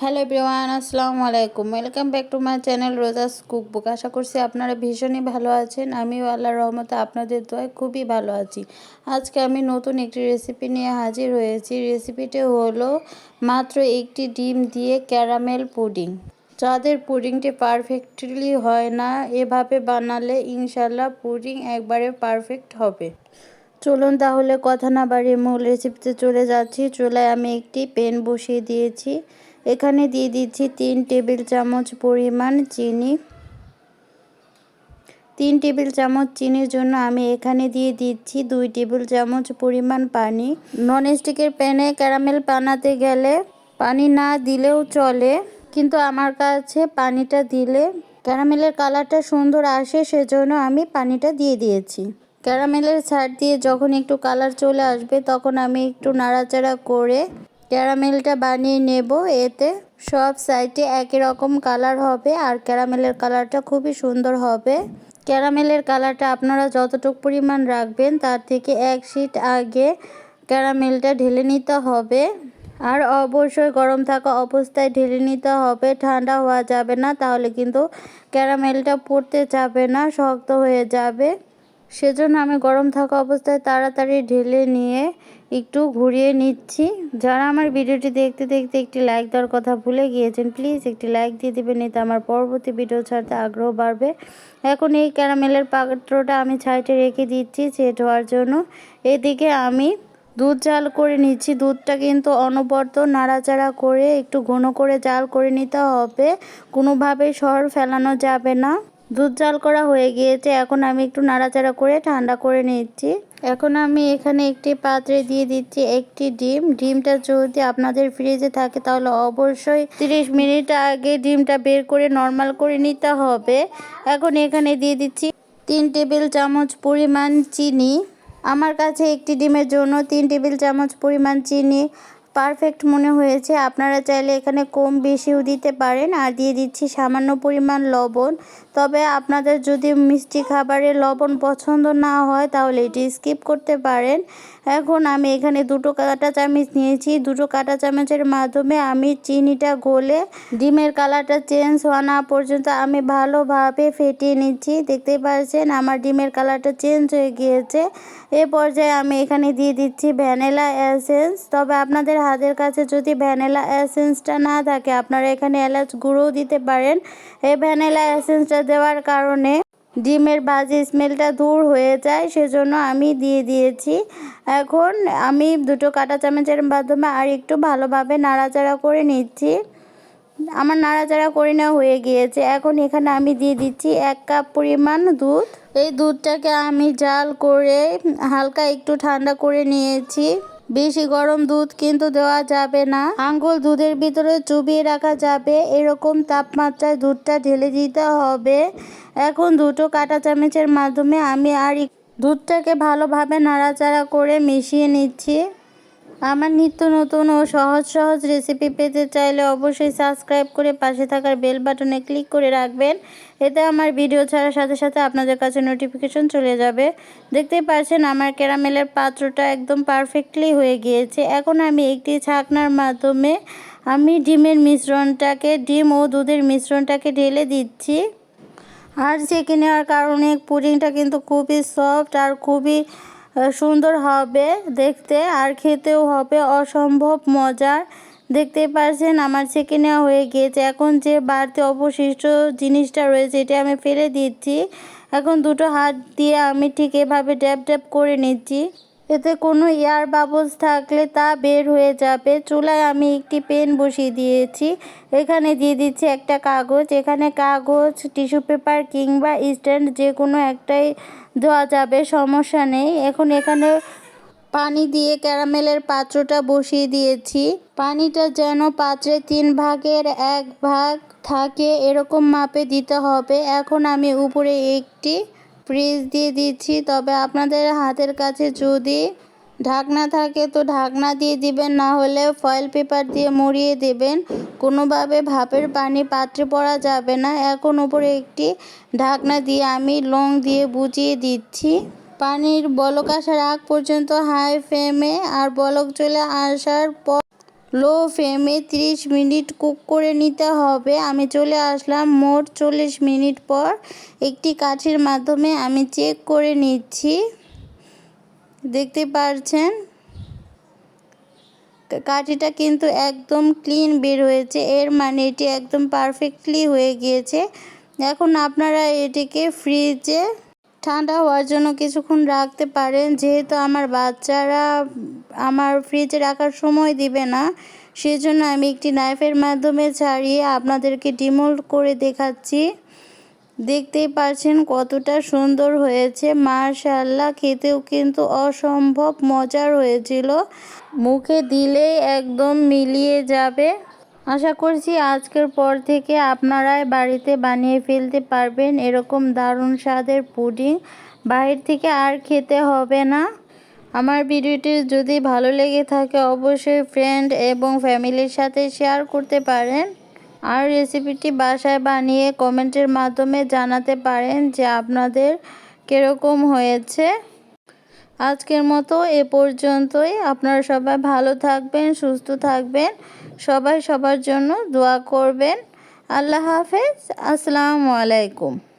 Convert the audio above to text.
Hello everyone, আসসালামু আলাইকুম। Welcome back to my channel রোজাস cookbook. আশা করছি আপনারা ভীষণই ভালো আছেন। আমিও আল্লাহর রহমতে আপনাদের দোয়ায় খুবই ভালো আছি। আজকে আমি নতুন একটি রেসিপি নিয়ে হাজির হয়েছি। রেসিপিটি হলো মাত্র একটি ডিম দিয়ে ক্যারামেল পুডিং যাদের পুডিংটি পারফেক্টলি হয় না, এভাবে বানালে ইনশাল্লাহ পুডিং একবারে পারফেক্ট হবে। চলুন তাহলে কথা না বাড়িয়ে মূল রেসিপিতে চলে যাচ্ছি। চুলায় আমি একটি পেন বসিয়ে দিয়েছি। এখানে দিয়ে দিচ্ছি তিন টেবিল চামচ পরিমাণ চিনি। তিন টেবিল চামচ চিনির জন্য আমি এখানে দিয়ে দিচ্ছি দুই টেবিল চামচ পরিমাণ পানি। নন স্টিকের প্যানে ক্যারামেল বানাতে গেলে পানি না দিলেও চলে, কিন্তু আমার কাছে পানিটা দিলে ক্যারামেলের কালারটা সুন্দর আসে, সেজন্য আমি পানিটা দিয়ে দিয়েছি। ক্যারামেলের ছাড় দিয়ে যখন একটু কালার চলে আসবে, তখন আমি একটু নাড়াচাড়া করে ক্যারামেলটা বানিয়ে নেব, এতে সব সাইডে একই রকম কালার হবে আর ক্যারামেলের কালারটা খুবই সুন্দর হবে। ক্যারামেলের কালারটা আপনারা যতটুকু পরিমাণ রাখবেন, তার থেকে এক শিট আগে ক্যারামেলটা ঢেলে নিতে হবে। আর অবশ্যই গরম থাকা অবস্থায় ঢেলে নিতে হবে, ঠান্ডা হওয়া যাবে না, তাহলে কিন্তু ক্যারামেলটা পড়তে যাবে না, শক্ত হয়ে যাবে। সেজন্য আমি গরম থাকা অবস্থায় তাড়াতাড়ি ঢেলে নিয়ে একটু ঘুরিয়ে নিচ্ছি। যারা আমার ভিডিওটি দেখতে দেখতে একটি লাইক দেওয়ার কথা ভুলে গিয়েছেন প্লিজ একটি লাইক দিয়ে দেবেন, এতে আমার পরবর্তী ভিডিও ছাড়তে আগ্রহ বাড়বে। এখন এই ক্যারামেলের পাত্রটা আমি ছাইটে রেখে দিচ্ছি সেট হওয়ার জন্য। এদিকে আমি দুধ জাল করে নিচ্ছি। দুধটা কিন্তু অনবরত নাড়াচাড়া করে একটু ঘন করে জাল করে নিতে হবে। কোনোভাবেই সর ফেলানো যাবে না। দুধ জাল করা হয়ে গিয়েছে। এখন আমি একটু নাড়াচাড়া করে ঠান্ডা করে নিচ্ছি। এখন আমি এখানে একটি পাত্রে দিয়ে দিচ্ছি একটি ডিম। ডিমটা যদি আপনাদের ফ্রিজে থাকে তাহলে অবশ্যই 30 মিনিট আগে ডিমটা বের করে নর্মাল করে নিতে হবে। এখন এখানে দিয়ে দিচ্ছি তিন টেবিল চামচ পরিমাণ চিনি। আমার কাছে একটি ডিমের জন্য তিন টেবিল চামচ পরিমাণ চিনি। পারফেক্ট মনে হয়েছে। আপনারা চাইলে এখানে কম বেশিও দিতে পারেন আর দিয়ে দিচ্ছি সামান্য পরিমাণ লবণ। তবে আপনাদের যদি মিষ্টি খাবারে লবণ পছন্দ না হয় তাহলে এটি স্কিপ করতে পারেন। এখন আমি এখানে দুটো কাটা চামচ নিয়েছি। দুটো কাটা চামচের মাধ্যমে আমি চিনিটা গলে ডিমের কালারটা চেঞ্জ হওয়া না পর্যন্ত আমি ভালোভাবে ফেটিয়ে নিচ্ছি। দেখতে পাচ্ছেন আমার ডিমের কালারটা চেঞ্জ হয়ে গিয়েছে। এ পর্যায়ে আমি এখানে দিয়ে দিচ্ছি ভ্যানিলা এসেন্স। তবে আপনাদের হাতের কাছে যদি ভ্যানিলা এসেন্সটা না থাকে, আপনারা এখানে এলাচ গুঁড়োও দিতে পারেন। এই ভ্যানিলা এসেন্সটা দেওয়ার কারণে ডিমের বাজি স্মেলটা দূর হয়ে যায়, সেজন্য আমি দিয়ে দিয়েছি। এখন আমি দুটো কাটা চামচের মাধ্যমে আর একটু ভালোভাবে নাড়াচাড়া করে নিচ্ছি। আমার নাড়াচাড়া করে নেওয়া হয়ে গিয়েছে। এখন এখানে আমি দিয়ে দিচ্ছি এক কাপ পরিমাণ দুধ। এই দুধটাকে আমি জাল করে হালকা একটু ঠান্ডা করে নিয়েছি। বেশি গরম দুধ কিন্তু দেওয়া যাবে না। আঙ্গুল দুধের ভিতরে চুবিয়ে রাখা যাবে। এরকম তাপমাত্রায় দুধটা ঢেলে দিতে হবে। এখন দুটো কাটা চামচের মাধ্যমে আমি আর দুধটাকে ভালোভাবে নাড়াচাড়া করে মিশিয়ে নিচ্ছি। আমার নিত্য নতুন ও সহজ সহজ রেসিপি পেতে চাইলে অবশ্যই সাবস্ক্রাইব করে পাশে থাকার বেল বাটনে ক্লিক করে রাখবেন। এতে আমার ভিডিও ছাড়ার সাথে সাথে আপনাদের কাছে নোটিফিকেশন চলে যাবে। দেখতেই পাচ্ছেন আমার ক্যারামেলের পাত্রটা একদম পারফেক্টলি হয়ে গিয়েছে। এখন আমি একটি ছাকনার মাধ্যমে আমি ডিমের মিশ্রণটাকে, ডিম ও দুধের মিশ্রণটাকে ঢেলে দিচ্ছি। আর চেকে নেওয়ার কারণে পুডিংটা কিন্তু খুবই সফট আর খুবই সুন্দর হবে দেখতে আর খেতেও হবে অসম্ভব মজার। দেখতে পারছেন, আমার ছেঁকে নেওয়া হয়ে গিয়েছে। এখন যে বাড়তি অবশিষ্ট জিনিসটা রয়েছে, এটা আমি ফেলে দিচ্ছি। এখন দুটো হাত দিয়ে আমি ঠিক এভাবে ড্যাপ ড্যাপ করে নিচ্ছি। এতে কোনো এয়ার বাবলস থাকলে তা বের হয়ে যাবে। চুলায় আমি একটি পেন বসিয়ে দিয়েছি। এখানে দিয়ে দিচ্ছি একটা কাগজ। এখানে কাগজ, টিস্যু পেপার কিংবা স্ট্যান্ড যে কোনো একটাই দেওয়া যাবে, সমস্যা নেই। এখন এখানে পানি দিয়ে ক্যারামেলের পাত্রটা বসিয়ে দিয়েছি। পানিটা যেন পাত্রে তিন ভাগের এক ভাগ থাকে, এরকম মাপে দিতে হবে। এখন আমি উপরে একটি ফ্রিজ দিয়ে দিচ্ছি। তবে আপনাদের হাতের কাছে যদি ঢাকনা থাকে তো ঢাকনা দিয়ে দিবেন, না হলে ফয়েল পেপার দিয়ে মুড়িয়ে দেবেন। কোনোভাবে ভাপের পানি পাত্রে পড়া যাবে না। এখন উপরে একটি ঢাকনা দিয়ে আমি লং দিয়ে বুঝিয়ে দিচ্ছি। পানির বলক আসার আগ পর্যন্ত হাই ফ্লেমে আর বলক চলে আসার পর লো ফ্লেমে 30 মিনিট কুক করে নিতে হবে। আমি চলে আসলাম। মোট চল্লিশ মিনিট পর একটি কাঠির মাধ্যমে আমি চেক করে নিচ্ছি। দেখতে পারছেন? কাঠিটা কিন্তু একদম ক্লিন বের হয়েছে। এর মানে এটি একদম পারফেক্টলি হয়ে গিয়েছে। এখন আপনারা এটিকে ফ্রিজে ঠান্ডা হওয়ার জন্য কিছুক্ষণ রাখতে পারেন। যেহেতু আমার বাচ্চারা আমার ফ্রিজে রাখার সময় দিবে না, সেজন্য আমি একটি নাইফের মাধ্যমে ছাড়িয়ে আপনাদেরকে ডিমোল্ড করে দেখাচ্ছি। দেখতেই পাচ্ছেন কতটা সুন্দর হয়েছে। মাশাল্লাহ খেতেও কিন্তু অসম্ভব মজার হয়েছিল। মুখে দিলেই একদম মিলিয়ে যাবে। আশা করছি আজকের পর থেকে আপনারাই বাড়িতে বানিয়ে ফেলতে পারবেন এরকম দারুণ স্বাদের পুডিং। বাইরে থেকে আর খেতে হবে না। আমার ভিডিওটি যদি ভালো লেগে থাকে অবশ্যই ফ্রেন্ড এবং ফ্যামিলির সাথে শেয়ার করতে পারেন। আর রেসিপিটি বাসায় বানিয়ে কমেন্টের মাধ্যমে জানাতে পারেন যে আপনাদের কীরকম হয়েছে। আজকের মতো এ পর্যন্তই। আপনারা সবাই ভালো থাকবেন, সুস্থ থাকবেন। সবাই সবার জন্য দোয়া করবেন। আল্লাহ হাফেজ। আসসালামু আলাইকুম।